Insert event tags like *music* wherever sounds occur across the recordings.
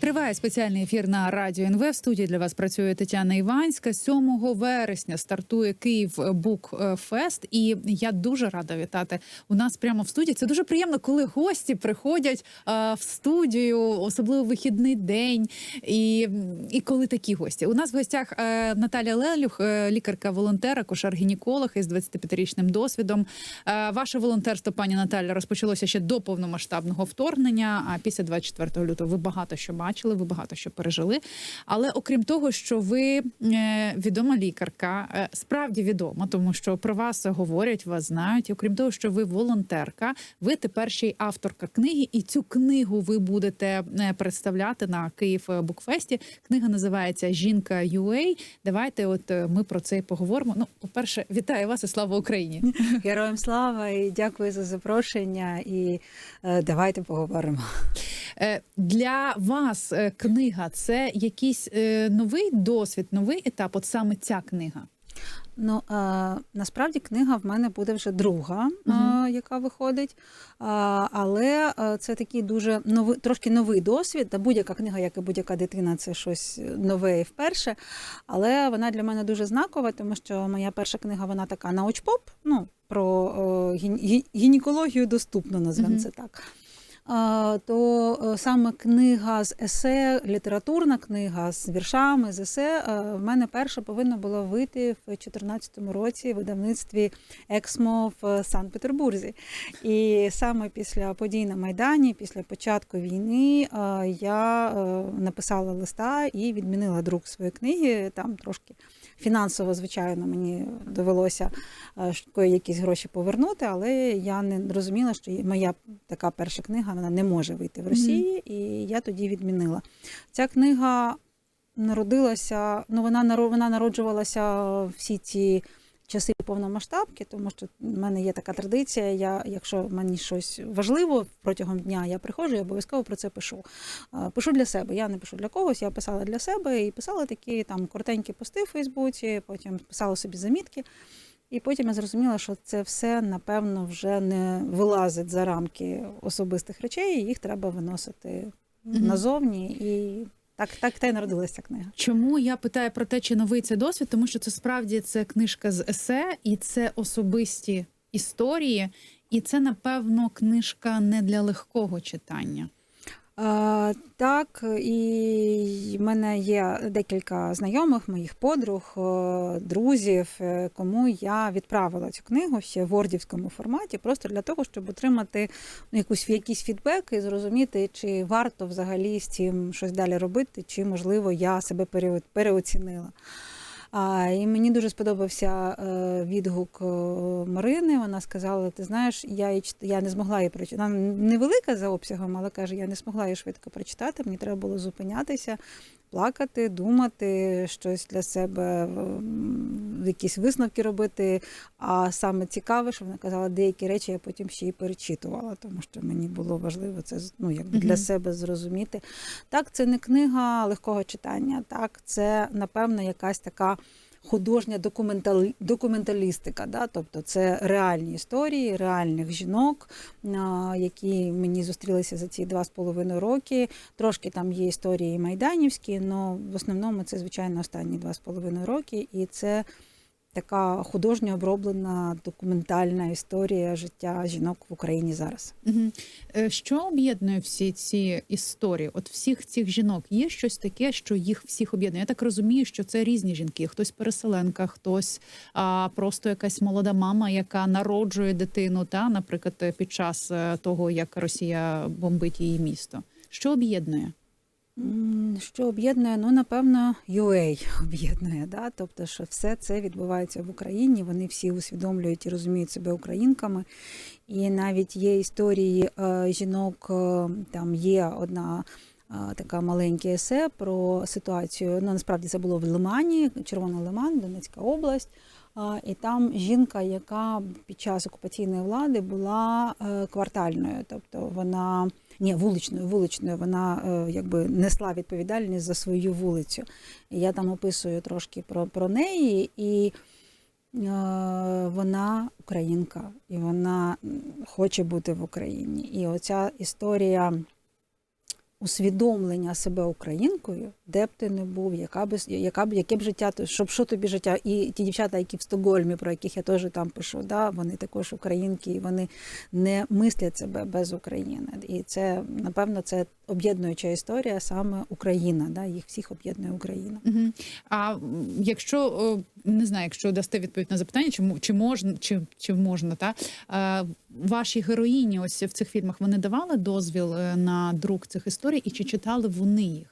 Триває спеціальний ефір на радіо НВ. В студії для вас працює Тетяна Іванська. 7 вересня стартує Київ Бук Фест, і я дуже рада вітати у нас прямо в студії. Це дуже приємно, коли гості приходять а, в студію, особливо вихідний день. І, і коли такі гості. У нас в гостях е, Наталя Лелюх, е, лікарка-волонтер, акушер-гінеколог із 25-річним досвідом. Е, ваше волонтерство, пані Наталя, розпочалося ще до повномасштабного вторгнення. А після 24 лютого ви багато що бачили, ви багато що пережили. Але окрім того, що ви е, відома лікарка, е, справді відома, тому що про вас говорять, вас знають. І окрім того, що ви волонтерка, ви тепер ще й авторка книги, і цю книгу ви будете е, представляти на Київ Букфесті. Книга називається Жінка UA. Давайте, от ми про це і поговоримо. Ну, по-перше, вітаю вас і слава Україні. *laughs* Героям слава і дякую за запрошення. І давайте поговоримо. Для вас е, книга це якийсь е, новий досвід, новий етап. От саме ця книга. Ну е, насправді книга в мене буде вже друга, Мгм. е, яка виходить. Е, але це такий дуже новий, трошки новий досвід. Та будь-яка книга, як і будь-яка дитина, це щось нове і вперше. Але вона для мене дуже знакова, тому що моя перша книга вона така научпоп, ну про е, гі- гі- гінекологію доступно, назвемо Мгм. це так. То е, саме книга з есе, літературна книга з віршами, з есе, е, в мене перша повинна була вийти в 2014 році в видавництві Ексмо в Санкт-Петербурзі. І саме після подій на Майдані, після початку війни, е, я е, написала листа і відмінила друк своєї книги. Там трошки фінансово, звичайно, мені довелося е, якісь гроші повернути, але я не розуміла, що моя така перша книга вона не може вийти в Росії, і я тоді відмінила. Ця книга народилася, ну вона вона народжувалася всі ці. Часи повномасштабки, тому що в мене є така традиція. Я, якщо мені щось важливо протягом дня, я приходжу і обов'язково про це пишу. Пишу для себе. Я не пишу для когось, я писала для себе і писала такі там коротенькі пости в Фейсбуці, потім писала собі замітки. І потім я зрозуміла, що це все напевно вже не вилазить за рамки особистих речей, і їх треба виносити Мгм. назовні. І так, так та й народилася книга. Чому я питаю про те, чи новий це досвід? Тому що це справді це книжка з есе, і це особисті історії, і це, напевно, книжка не для легкого читання. А, так, і в мене є декілька знайомих, моїх подруг, е, друзів, е, кому я відправила цю книгу ще в вордівському форматі, просто для того, щоб отримати ну, якусь якийсь фідбек і зрозуміти, чи варто взагалі з цим щось далі робити, чи можливо я себе пере- переоцінила. А, і мені дуже сподобався е, відгук е, Марини. Вона сказала: ти знаєш, я, я не змогла її прочитати. Вона невелика за обсягом, але каже, я не змогла її швидко прочитати. Мені треба було зупинятися, плакати, думати, щось для себе, якісь висновки робити. А саме цікаве, що вона казала, деякі речі я потім ще й перечитувала, тому що мені було важливо це ну, якби для себе зрозуміти. Так, це не книга легкого читання. Так, це напевно якась така художня документалі... документалістика. Да? Тобто це реальні історії реальних жінок, які мені зустрілися за ці два з половиною роки. Трошки там є історії майданівські, але в основному це звичайно останні два з половиною роки, і це. Така художньо оброблена документальна історія життя жінок в Україні зараз. Е, Що об'єднує всі ці історії? От всіх цих жінок є щось таке, що їх всіх об'єднує. Я так розумію, що це різні жінки. Хтось переселенка, хтось а, просто якась молода мама, яка народжує дитину, та, наприклад, під час е, того, як Росія бомбить її місто. Що об'єднує? Що об'єднує? Ну, напевно, UA *laughs* об'єднує. Да? Тобто, що все це відбувається в Україні. Вони всі усвідомлюють і розуміють себе українками. І навіть є історії е, жінок, е, там є одна. е, Така маленьке есе про ситуацію. Ну насправді це було в Лимані, Червоний Лиман, Донецька область. І там жінка, яка під час окупаційної влади була квартальною, тобто вона ні, вуличною, вуличною, вона е, якби несла відповідальність за свою вулицю. Я там описую трошки про, про неї, і е, вона українка, і вона хоче бути в Україні. І оця історія усвідомлення себе українкою, де б ти не був, яка б яка б яке б життя, щоб що тобі життя, і ті дівчата, які в Стокгольмі, про яких я теж там пишу, да, вони також українки, і вони не мислять себе без України. І це напевно це об'єднуюча історія, саме Україна. Да, їх всіх об'єднує Україна. Мгм. А якщо не знаю, якщо дасте відповідь на запитання, чи, чи можна, чи, чи можна, та е, ваші героїні, ось в цих фільмах, вони давали дозвіл е, на друк цих історій, і чи читали вони їх?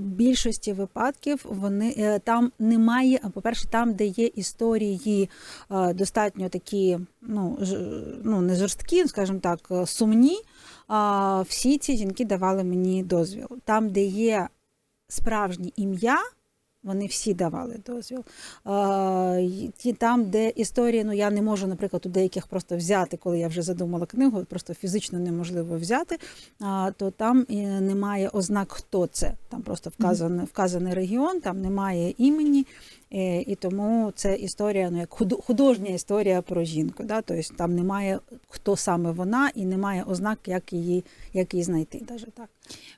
Більшості випадків вони е, там немає. По-перше, там, де є історії е, достатньо такі, ну ну не жорсткі, скажімо так, е, сумні. Всі ці жінки давали мені дозвіл. Там, де є справжнє ім'я. Вони всі давали дозвіл. Ті там, де історії, ну я не можу, наприклад, у деяких просто взяти, коли я вже задумала книгу, просто фізично неможливо взяти то там е, немає ознак, хто це. Там просто вказаний, вказаний регіон, там немає імені, і тому це історія, ну як худо- художня історія про жінку. Да? Тобто там немає хто саме вона, і немає ознак, як її, як її знайти. Даже так.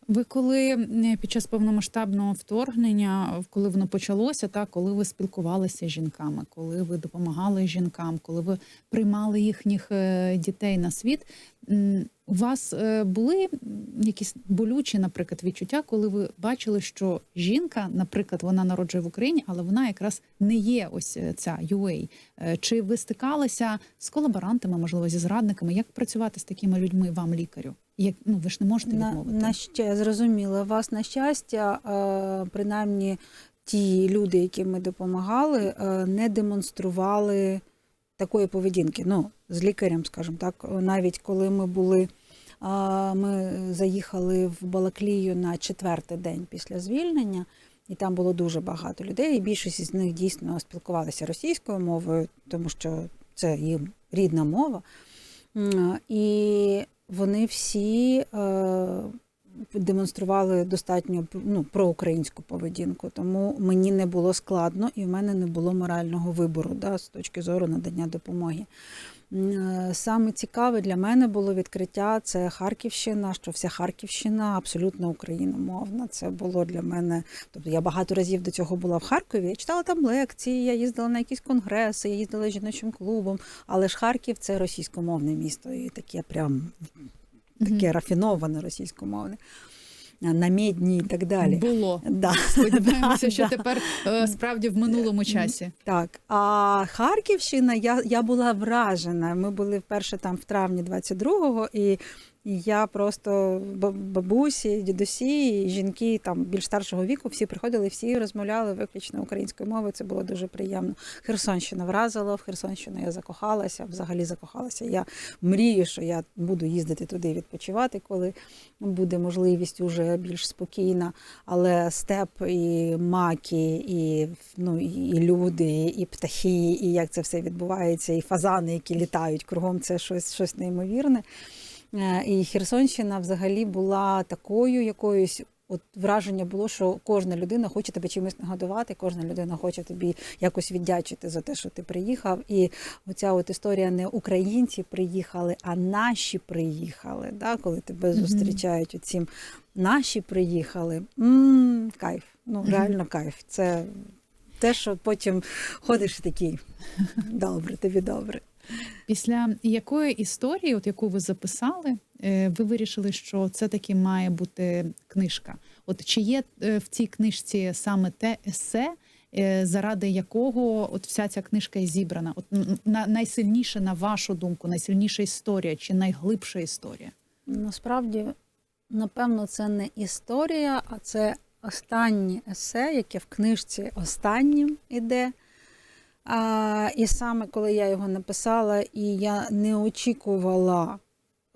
Ви коли під час повномасштабного вторгнення, коли воно почалося, та коли ви спілкувалися з жінками, коли ви допомагали жінкам, коли ви приймали їхніх е, дітей на світ, у вас е, були якісь болючі, наприклад, відчуття, коли ви бачили, що жінка, наприклад, вона народжує в Україні, але вона якраз не є ось е, ця UA. Е, Чи ви стикалися з колаборантами, можливо, зі зрадниками? Як працювати з такими людьми вам, лікарю? Як ну ви ж не можете На, відмовити? на ще зрозуміло, вас на щастя, е, принаймні ті люди, яким ми допомагали, е, не демонстрували такої поведінки. Ну, з лікарем, скажімо так, навіть коли ми були. Ми заїхали в Балаклію на четвертий день після звільнення, і там було дуже багато людей. І більшість з них дійсно спілкувалися російською мовою, тому що це їм рідна мова. І вони всі е, демонстрували достатньо ну, проукраїнську поведінку, тому мені не було складно і в мене не було морального вибору да, з точки зору надання допомоги. Е, Саме цікаве для мене було відкриття це Харківщина, що вся Харківщина абсолютно україномовна. Це було для мене. Тобто я багато разів до цього була в Харкові. Я читала там лекції, я їздила на якісь конгреси, я їздила з жіночим клубом. Але ж Харків це російськомовне місто, і таке прям таке рафіноване російськомовне, намідні і так далі. Було. Да. Сподіваємося, *laughs* що тепер е, справді в минулому часі. Так, а Харківщина, я, я була вражена. Ми були вперше там в травні 22-го, і я просто бабусі, дідусі, жінки там більш старшого віку, всі приходили, всі розмовляли виключно українською мовою. Це було дуже приємно. Херсонщина вразила, в Херсонщину я закохалася, взагалі закохалася. Я мрію, що я буду їздити туди відпочивати, коли буде можливість уже більш спокійна. Але степ і маки, і, ну, і люди, і птахи, і як це все відбувається, і фазани, які літають кругом, це щось, щось неймовірне. Е, І Херсонщина взагалі була такою якоюсь. От враження було, що кожна людина хоче тебе чимось нагодувати, кожна людина хоче тобі якось віддячити за те, що ти приїхав. І оця от історія не українці приїхали, а наші приїхали. Да? Коли тебе Мгм. зустрічають оцім наші приїхали. м кайф. Ну реально кайф. Це те, що потім ходиш і такий. *laughs* Добре, тобі добре. Після якої історії, от яку ви записали, е, ви вирішили, що це таки має бути книжка? От чи є е, в цій книжці саме те есе, е, заради якого от вся ця книжка і зібрана? От м, на найсильніша, на вашу думку, найсильніша історія чи найглибша історія? Насправді, напевно, це не історія, а це останнє есе, яке в книжці останнім іде. А, і саме коли я його написала, і я не очікувала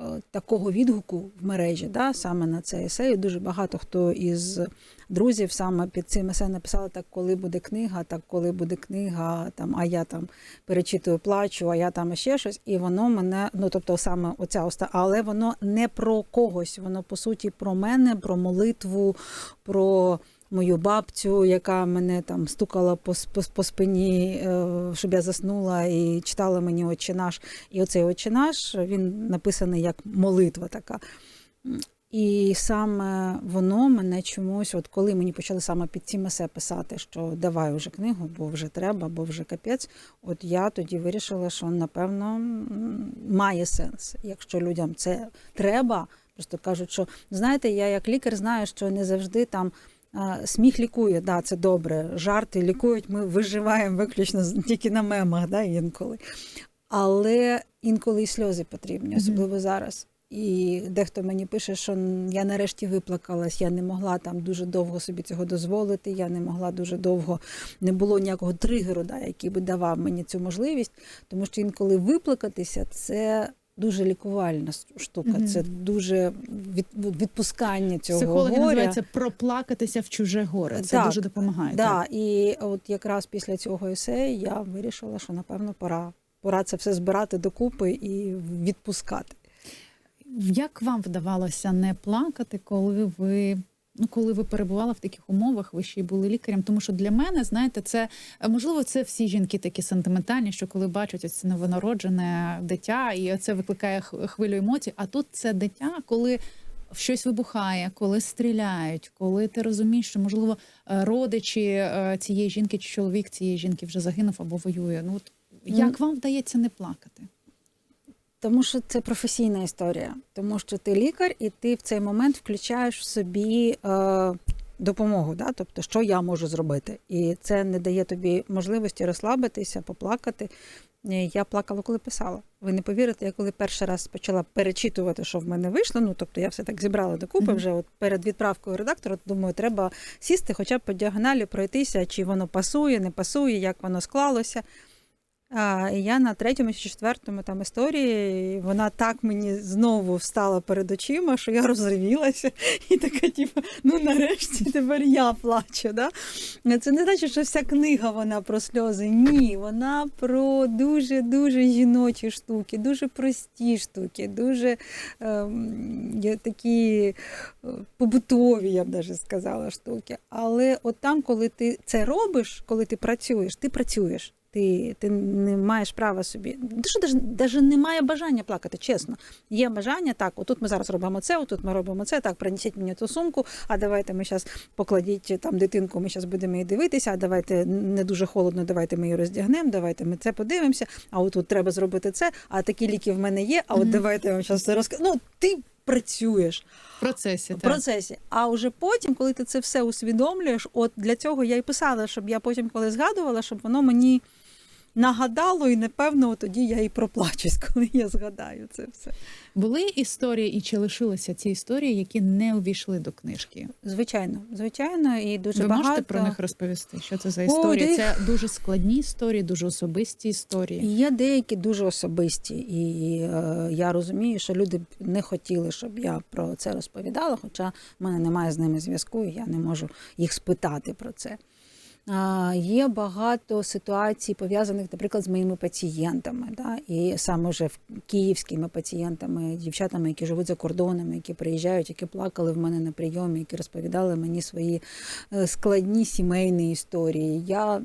е, такого відгуку в мережі, да, саме на це есе. Дуже багато хто із друзів саме під цим есе написали так, коли буде книга, так коли буде книга, там, а я там перечитую, плачу, а я там ще щось. І воно мене, ну тобто саме оця оста, але воно не про когось, воно по суті про мене, про молитву, про мою бабцю, яка мене там стукала по, по, по спині, е, щоб я заснула і читала мені «Отче наш». І оцей «Отче наш», він написаний як молитва така. І саме воно мене чомусь, от коли мені почали саме під цим есе писати, що давай уже книгу, бо вже треба, бо вже капець. От я тоді вирішила, що напевно має сенс, якщо людям це треба. Просто кажуть, що знаєте, я як лікар знаю, що не завжди там. Сміх лікує, да, це добре. Жарти лікують, ми виживаємо виключно тільки на мемах, да, інколи. Але інколи і сльози потрібні, особливо зараз. І дехто мені пише, що я нарешті виплакалась, я не могла там дуже довго собі цього дозволити. Я не могла дуже довго, не було ніякого тригеру, да, який би давав мені цю можливість. Тому що інколи виплакатися це дуже лікувальна штука, Мгм. це дуже від, відпускання цього Психологи горя. називаються проплакатися в чуже горе. Це Так, дуже допомагає. Да, так. і от якраз після цього есе я вирішила, що напевно пора. Пора це все збирати докупи і відпускати. Як вам вдавалося не плакати, коли ви. Ну, коли ви перебували в таких умовах, ви ще й були лікарем. Тому що для мене, знаєте, це е, можливо, це всі жінки такі сентиментальні, що коли бачать ось це новонароджене дитя, і це викликає хвилю емоцій. А тут це дитя, коли щось вибухає, коли стріляють, коли ти розумієш, що можливо е, родичі е, цієї жінки чи чоловік цієї жінки вже загинув або воює. Ну от як вам вдається не плакати? Тому що це професійна історія, тому що ти лікар, і ти в цей момент включаєш в собі е, допомогу. Да? Тобто, що я можу зробити. І це не дає тобі можливості розслабитися, поплакати. Е, Я плакала, коли писала. Ви не повірите, я коли перший раз почала перечитувати, що в мене вийшло. Ну тобто я все так зібрала докупи вже от перед відправкою редактора. Думаю, треба сісти, хоча б по діагоналі пройтися, чи воно пасує, не пасує, як воно склалося. А, і я на третьому чи четвертому там історії вона так мені знову встала перед очима, що я розривілася і така, типу, ну нарешті тепер я плачу. Да? Це не значить, що вся книга вона про сльози. Ні, вона про дуже дуже жіночі штуки, дуже прості штуки, дуже ем, є такі е, побутові, я б навіть сказала, штуки. Але от там, коли ти це робиш, коли ти працюєш, ти працюєш. Ти, ти не маєш права собі. Що навіть немає бажання плакати, чесно. Є бажання, так, отут ми зараз робимо це, отут ми робимо це, так, принесіть мені ту сумку, а давайте ми зараз покладіть там дитинку, ми зараз будемо її дивитися, а давайте не дуже холодно, давайте ми її роздягнемо, давайте ми це подивимося, а отут треба зробити це, а такі ліки в мене є, а от Мгм. давайте я вам зараз все розкажу. Ну, ти працюєш В процесі в так. процесі. А вже потім, коли ти це все усвідомлюєш, от для цього я і писала, щоб я потім, коли згадувала, щоб воно мені нагадало, і напевно тоді я і проплачусь, *laughs* коли я згадаю це все. Були історії, і чи лишилися ці історії, які не увійшли до книжки? Звичайно, звичайно, і дуже Ви багато. можете про них розповісти? Що це за О, історії? де- Це дуже складні історії, дуже особисті історії. Є деякі дуже особисті, і е, я розумію, що люди не хотіли, щоб я про це розповідала, хоча в мене немає з ними зв'язку, і я не можу їх спитати про це. Є багато ситуацій пов'язаних, наприклад, з моїми пацієнтами, да? і саме вже київськими пацієнтами, дівчатами, які живуть за кордонами, які приїжджають, які плакали в мене на прийомі, які розповідали мені свої е, складні сімейні історії. Я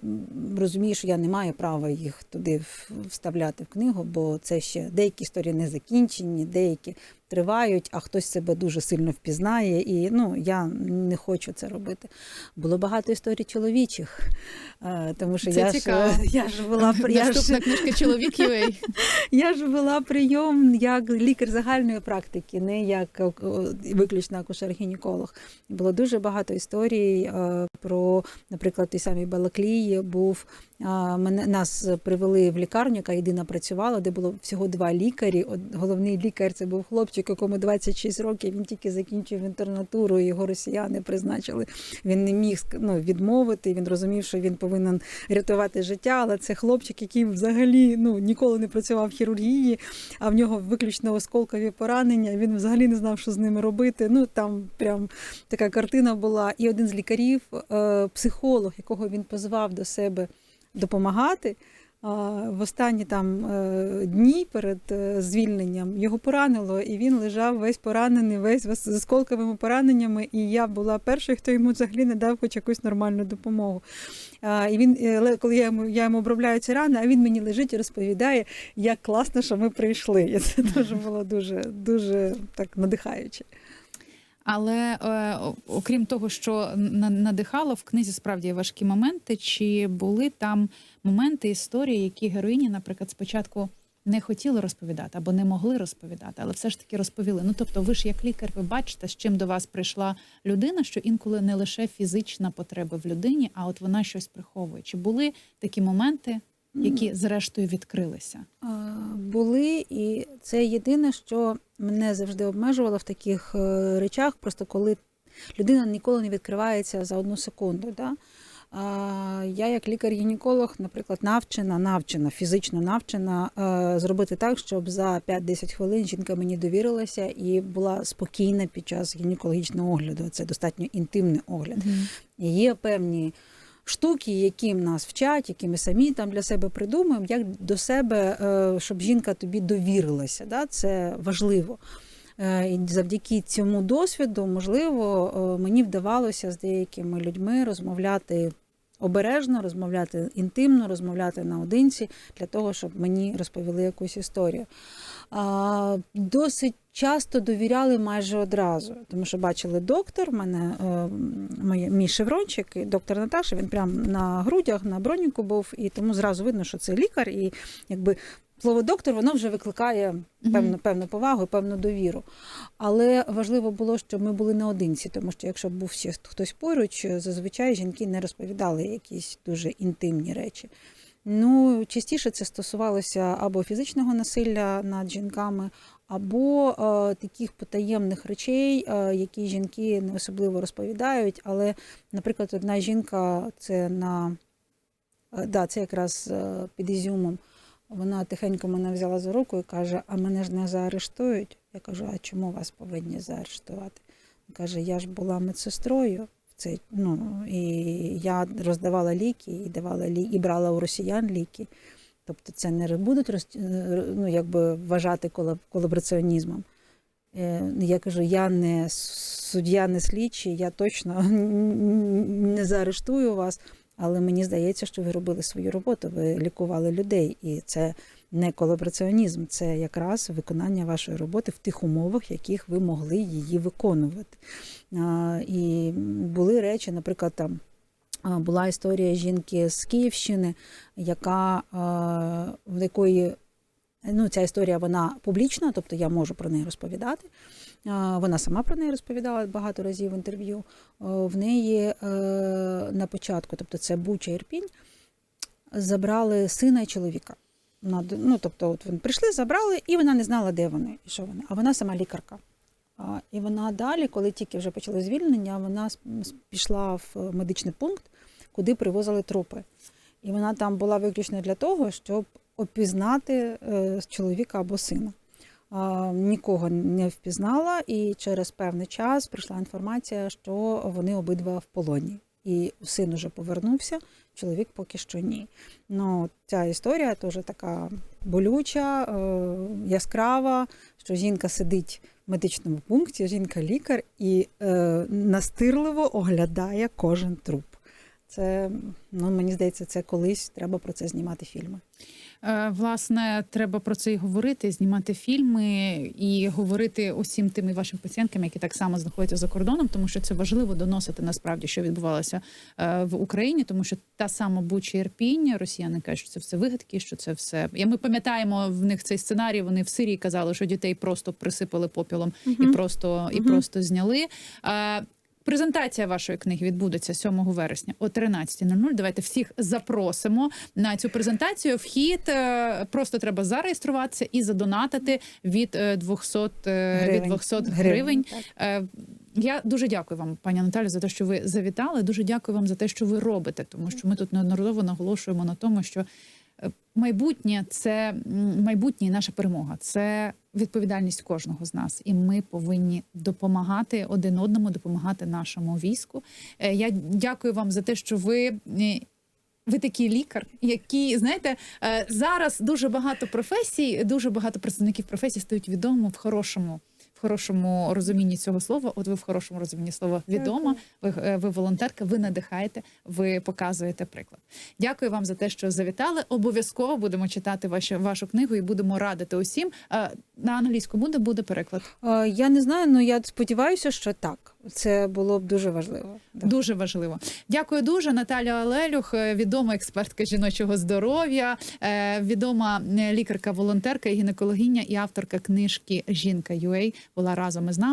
розумію, що я не маю права їх туди вставляти в книгу, бо це ще деякі історії не закінчені, деякі тривають, а хтось себе дуже сильно впізнає. І ну я не хочу це робити. Було багато історій чоловічих, е, тому що Це я ж, я ж вела *laughs* я книжка Чоловік UA. *laughs* я ж вела прийом як лікар загальної практики, не як е, виключно акушер-гінеколог. Було дуже багато історій е, про, наприклад, той самий Балаклії був. Мене нас привели в лікарню, яка єдина працювала, де було всього два лікарі. От головний лікар це був хлопчик, якому 26 років. Він тільки закінчив інтернатуру, його росіяни призначили. Він не міг ну, відмовити. Він розумів, що він повинен рятувати життя. Але це хлопчик, який взагалі ну ніколи не працював в хірургії, а в нього виключно осколкові поранення. Він взагалі не знав, що з ними робити. Ну там прям така картина була. І один з лікарів, е, психолог, якого він позвав до себе допомагати. В останні там е, дні перед е, звільненням його поранило, і він лежав весь поранений, весь з осколковими пораненнями. І я була першою, хто йому взагалі не дав хоч якусь нормальну допомогу. І він, е, коли я йому, я йому обробляю ці рани, а він мені лежить і розповідає, як класно, що ми прийшли. І це *laughs* дуже було дуже, дуже так надихаюче. Але е, окрім того, що на- надихало в книзі справді важкі моменти, чи були там моменти історії, які героїні, наприклад, спочатку не хотіли розповідати або не могли розповідати, але все ж таки розповіли. Ну тобто, ви ж як лікар, ви бачите, з чим до вас прийшла людина, що інколи не лише фізична потреба в людині, а от вона щось приховує. Чи були такі моменти, які зрештою відкрилися? Були, і це єдине, що мене завжди обмежувало в таких е, речах, просто коли людина ніколи не відкривається за одну секунду. Да? Я, як лікар-гінеколог, наприклад, навчена, навчена, фізично навчена е, зробити так, щоб за 5-10 хвилин жінка мені довірилася і була спокійна під час гінекологічного огляду. Це достатньо інтимний огляд. І Є певні штуки, які нас вчать, які ми самі там для себе придумуємо, як до себе, е, щоб жінка тобі довірилася. Да? Це важливо. Е, І завдяки цьому досвіду, можливо, е, мені вдавалося з деякими людьми розмовляти обережно, розмовляти інтимно, розмовляти наодинці для того, щоб мені розповіли якусь історію. А, Досить часто довіряли майже одразу, тому що бачили доктор, в мене е, моє, мій шеврончик, доктор Наташа, він прямо на грудях, на броніку був, і тому зразу видно, що це лікар, і якби. Слово доктор воно вже викликає певну, певну повагу, і певну довіру. Але важливо було, щоб ми були наодинці, тому що якщо був ще хтось поруч, зазвичай жінки не розповідали якісь дуже інтимні речі. Ну, частіше це стосувалося або фізичного насилля над жінками, або е, таких потаємних речей, е, які жінки не особливо розповідають. Але, наприклад, одна жінка це на е, да, це якраз е, під Ізюмом. Вона тихенько мене взяла за руку і каже: А мене ж не заарештують. Я кажу, а чому вас повинні заарештувати? Він каже, я ж була медсестрою. в ну, і я роздавала ліки, і давала лі, і брала у росіян ліки. Тобто це не будуть е, ну, якби вважати колаб- колабораціонізмом. Е, Я кажу, я не суддя, не слідчий, я точно *laughs* не заарештую вас, але мені здається, що ви робили свою роботу, ви лікували людей, і це не колабораціонізм, це якраз виконання вашої роботи в тих умовах, яких ви могли її виконувати. І були речі, наприклад, там. Була історія жінки з Київщини, яка в якої ну, ця історія вона публічна, тобто я можу про неї розповідати. Вона сама про неї розповідала багато разів в інтерв'ю. В неї е, на початку, тобто це Буча Ірпінь, забрали сина і чоловіка. Ну, тобто, от вони прийшли, забрали, і вона не знала, де вони і що вони. А вона сама лікарка. І вона далі, коли тільки вже почали звільнення, вона пішла в медичний пункт, куди привозили трупи. І вона там була виключно для того, щоб опізнати е, чоловіка або сина. Нікого не впізнала, і через певний час прийшла інформація, що вони обидва в полоні. І син уже повернувся, чоловік поки що ні. Ну, ця історія теж така болюча, е, яскрава, що жінка сидить в медичному пункті, жінка-лікар і е, настирливо оглядає кожен труп. Це, ну, мені здається, це колись треба про це знімати фільми. Е, Власне, треба про це і говорити, знімати фільми і говорити усім тим і вашим пацієнткам, які так само знаходяться за кордоном, тому що це важливо доносити насправді, що відбувалося е, в Україні, тому що та сама Буча Ірпінь, росіяни кажуть, що це все вигадки, що це все. І ми пам'ятаємо в них цей сценарій. Вони в Сирії казали, що дітей просто присипали попілом і просто і Мгм. просто зняли. Е, Презентація вашої книги відбудеться 7 вересня о 13.00. Давайте всіх запросимо на цю презентацію. Вхід е, просто треба зареєструватися і задонатити від е, 200, е, від 200 гривень. Е, Я дуже дякую вам, пані Наталі, за те, що ви завітали. Дуже дякую вам за те, що ви робите, тому що ми тут неодноразово наголошуємо на тому, що е, майбутнє це майбутнє і наша перемога. Це відповідальність кожного з нас, і ми повинні допомагати один одному, допомагати нашому війську. Е, Я дякую вам за те, що ви. е, Ви такий лікар, який знаєте, е, зараз дуже багато професій, дуже багато представників професій стають відомо в хорошому, в хорошому розумінні цього слова. От ви в хорошому розумінні слова відома. Ви, ви волонтерка, ви надихаєте, ви показуєте приклад. Дякую вам за те, що завітали. Обов'язково будемо читати вашу, вашу книгу і будемо радити усім. Е, На англійську буде буде переклад. Е, Я не знаю, але я сподіваюся, що так. Це було б дуже важливо. Так. Дуже важливо. Дякую дуже. Наталя Алелюх, е, відома експертка жіночого здоров'я, е, відома е, лікарка-волонтерка і гінекологиня і авторка книжки Жінка Юей була разом із нами.